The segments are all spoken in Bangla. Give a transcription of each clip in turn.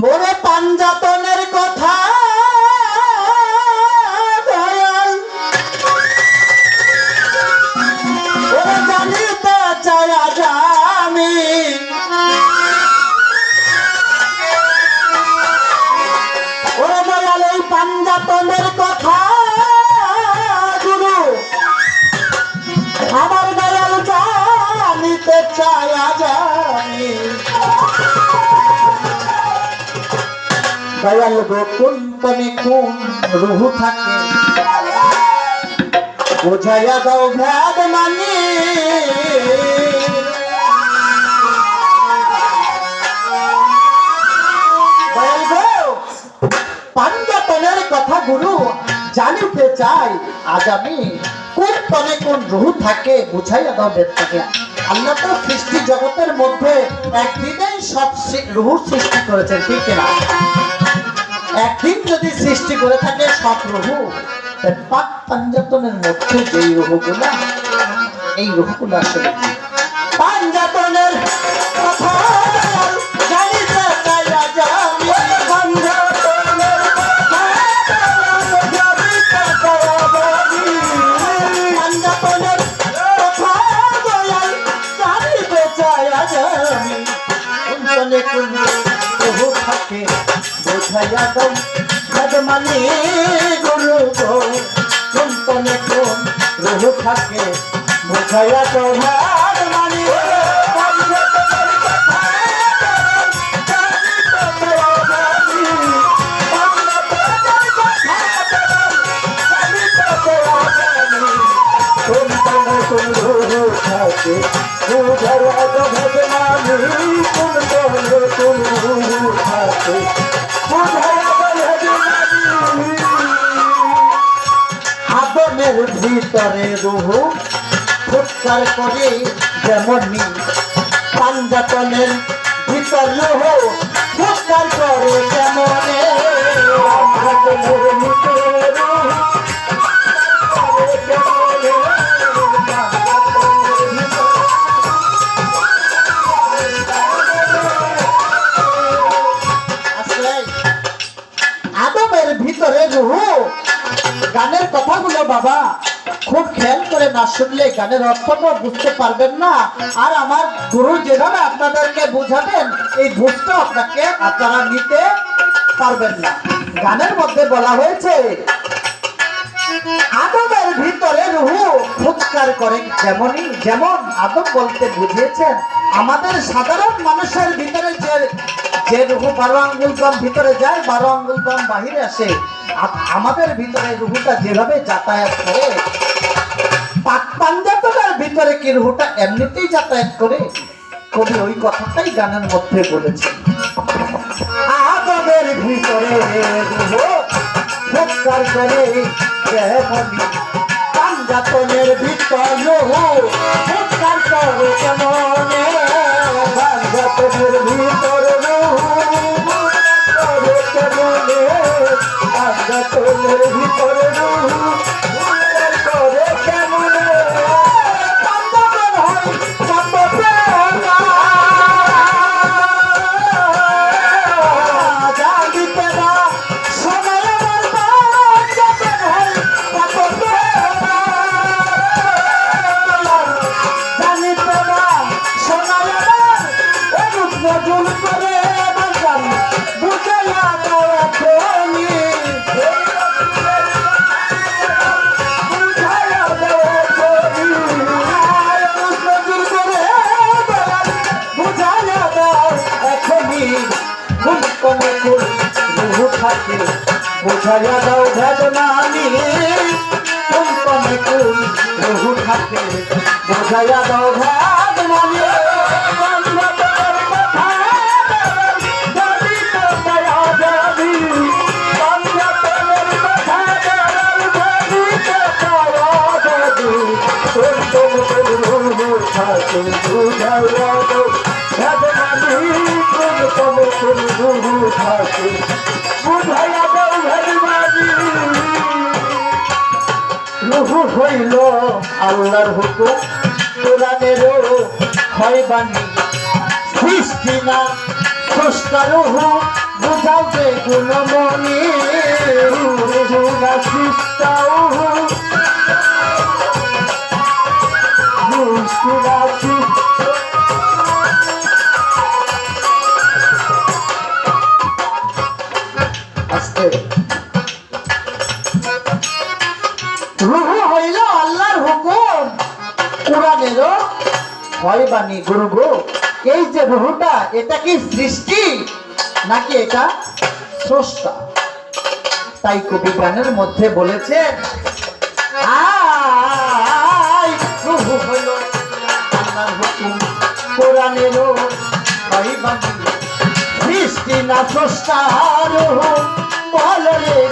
মোরে পাঞ্জাতনের কথা জানিতে চাই আমি। ওরে দয়াল এই কথা গুরু আমার দয়াল তনে কোন গো, পাঞ্জাতনের কথা গুরু জানিতে চাই। আজ আমি কোন তনে কোন রুহু থাকে বুঝাইয়া দাও বেদ থাকে আল্লাহ তো সৃষ্টি জগতের মধ্যে একদিনেই সব রুহুর সৃষ্টি করেছেন, ঠিক না একদিন যদি সৃষ্টি করে থাকে সব রহু পাক পাঞ্জাতনের মধ্যে যেই রহুগুলা, এই রহুগুলা আসলে বোঝাইয়া দম মানে গুরু গো কুন্তলে কোন রহু থাকে বোঝাইয়া ভিতরে রুহু ফুৎকার করে যেমনি পাঞ্জাতনের ভিতর রুহু ফুৎকার করে যেমনে শুনলে গানের অর্থটা বুঝতে পারবেন না। আর আমার গুরু যেভাবে আপনাদেরকে বুঝাবেন, এই বুঝটা আপনাকে আপনারা নিতে পারবেন না। গানের মধ্যে বলা হয়েছে, আদমের ভিতরে রুহু ফুৎকার করে যেমনই যেমন। আদম বলতে বুঝিয়েছেন, আমাদের সাধারণ মানুষের ভিতরে যে যে রুহু বারো আঙ্গুল কম ভিতরে যায়, বারো আঙ্গুল কম বাহিরে আসে। আমাদের ভিতরে রুহুটা যেভাবে যাতায়াত করে ভিতরে কি এমনিতেই যাতায়াত করে? কবি ওই কথাটাই গানের মধ্যে আদমের ভিতরে করে পাঞ্জাতনের ভিতর রুহু ফুৎকার করে কেমনে? পাঞ্জাতনের ভিতর পাঞ্জাতনের বুঝাইয়া দাও বেদনা নিয়ে কোন কোন রুহু থাকে বুঝাইয়া দাও বেদনা নিয়ে রুহু হইল আল্লাহর হুকুম। কোরআনেরও হয় বাণী। সৃষ্টি না স্রষ্টা রুহু বুঝাও যে গুণমণি। রুহুরা সৃষ্টাও রুহুরা সৃষ্টাও আস্তে হয় বাণী, গুরু গো। এই যে রুহুটা এটা কি সৃষ্টি? নাকি এটা স্রষ্টা? তাই কবি গানের মধ্যে বলেছেন আই রুহু হইল আল্লাহর সৃষ্টি না স্রষ্টা রুহু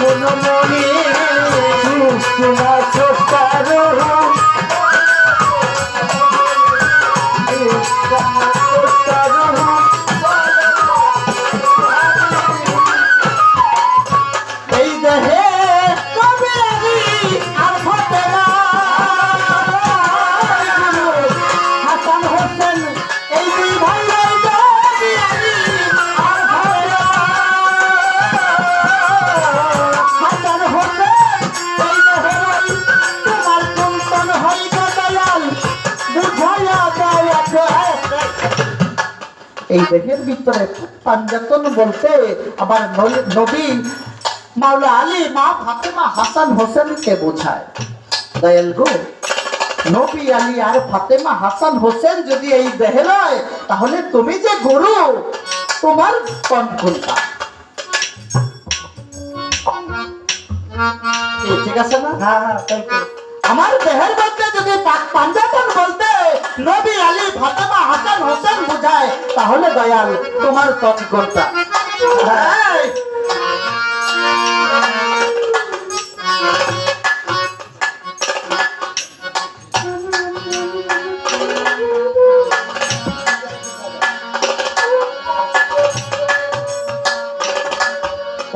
গুণমণি। রুহুরা সৃষ্টাও এই এই দেহের ভিতরে পাঞ্জাতন বলতে আবার নবী মাওলা আলী মা ফাতেমা হাসান হোসেনকে বোঝায়। দয়াল গো নবী আলী আর ফাতেমা হাসান হোসেন যদি এই দেহে নয় তাহলে তুমি যে গুরু তোমার কোন কোনটা? ঠিক আছে না? হ্যাঁ হ্যাঁ আমার দেহের মধ্যে যদি পাঞ্জাতন বলতে নবী আলী ফাতেমা হাসান হোসেন বুঝায়, তাহলে দয়াল, তোমার তৎকর্তা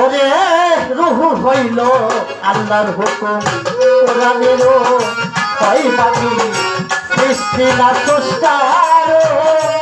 ওরে হইল আল্লাহর হুকুম, কোরআনেরও কই বাণী সৃষ্টি না স্রষ্টার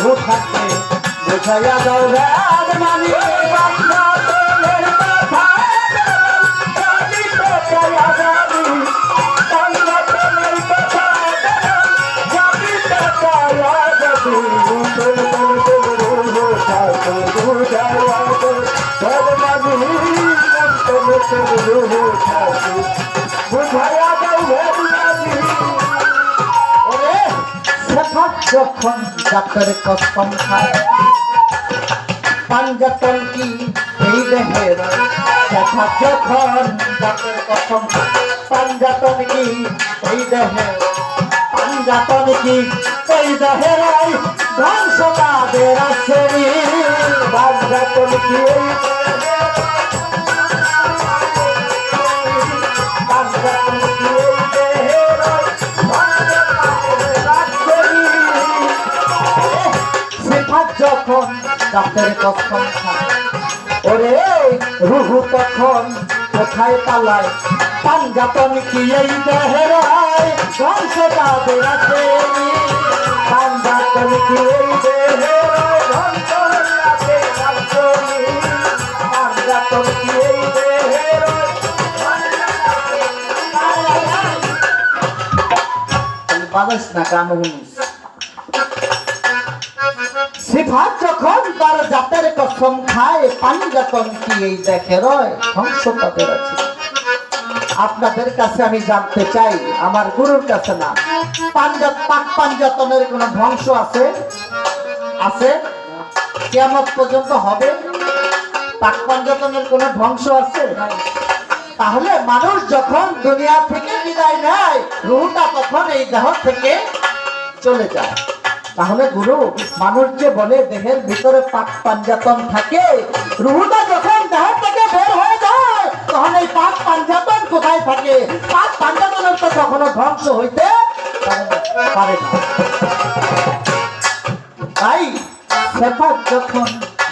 প্রভু থাকে বুঝাইয়া দাও ভগবানী বাংলাদেশের কথা যখন ডাক্তারের কসম খায় পাঞ্জাতন কি এই দেহের দেখা যখন ডাক্তারের কসম পাঞ্জাতন কি এই দেহের পাঞ্জাতন কি এই দেহের ধ্বংস তাদের আছে বাংলাদেশের কি বাংলাদেশের ডাক্তারের কসম ওরে রুহু তখন কোথায় পালায় পাঞ্জাতন কি এই পাঞ্জাতন কি এই সিফাত যখন তার জাতের কসম খায় পাঞ্জাতন কি এই দেখে রয়, ধ্বংস তাদের আছে। আপনাদের কাছে আমি জানতে চাই, আমার গুরুর কাছে না। পাঞ্জাব, পাক পাঞ্জাতনের কোনো ধ্বংস আছে? আছে? কেমন পর্যন্ত হবে? পাক পাঞ্জাতনের কোনো ধ্বংস আছে? তাহলে মানুষ যখন দুনিয়া থেকে বিদায় নেয়, রুহটা তখন এই দেহ থেকে চলে যায়। তাহলে গুরু মানুষ যে বলে দেহের ভিতরে পাক পাঞ্জাতন থাকে। রুহটা যখন দেহ থেকে বের হয়ে যায়, তখন এই পাক পাঞ্জাতন কোথায় থাকে? পাক পাঞ্জাতনের তো কখনো ধ্বংস হইতে পারে না- তাই সেফাত যখন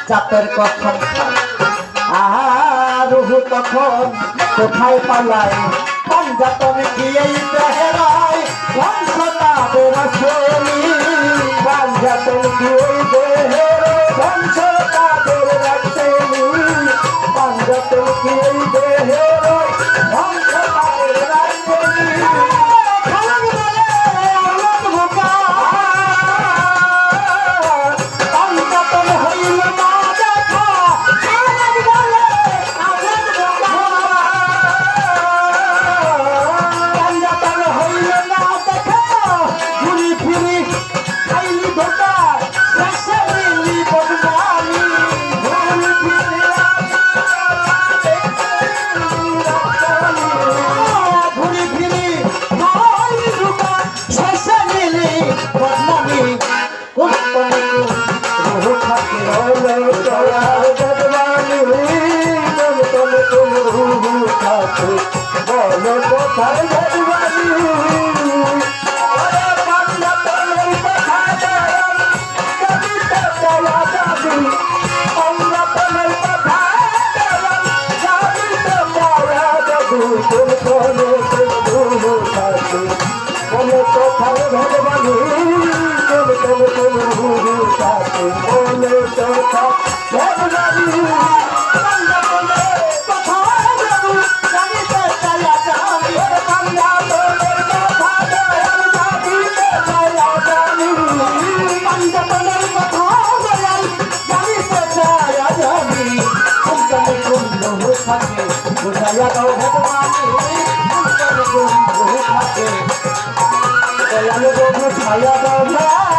জাতের কথন আর রুহু তখন কোথায় পালায়? পাঞ্জাতনে গিয়েই দেহেরায় ধ্বংসতা বেরসলি পাঞ্জাতন কি ওই দেহের ধ্বংস তাদের রাখছেনি পাঞ্জাতন ওই দেহের ছায়া দাও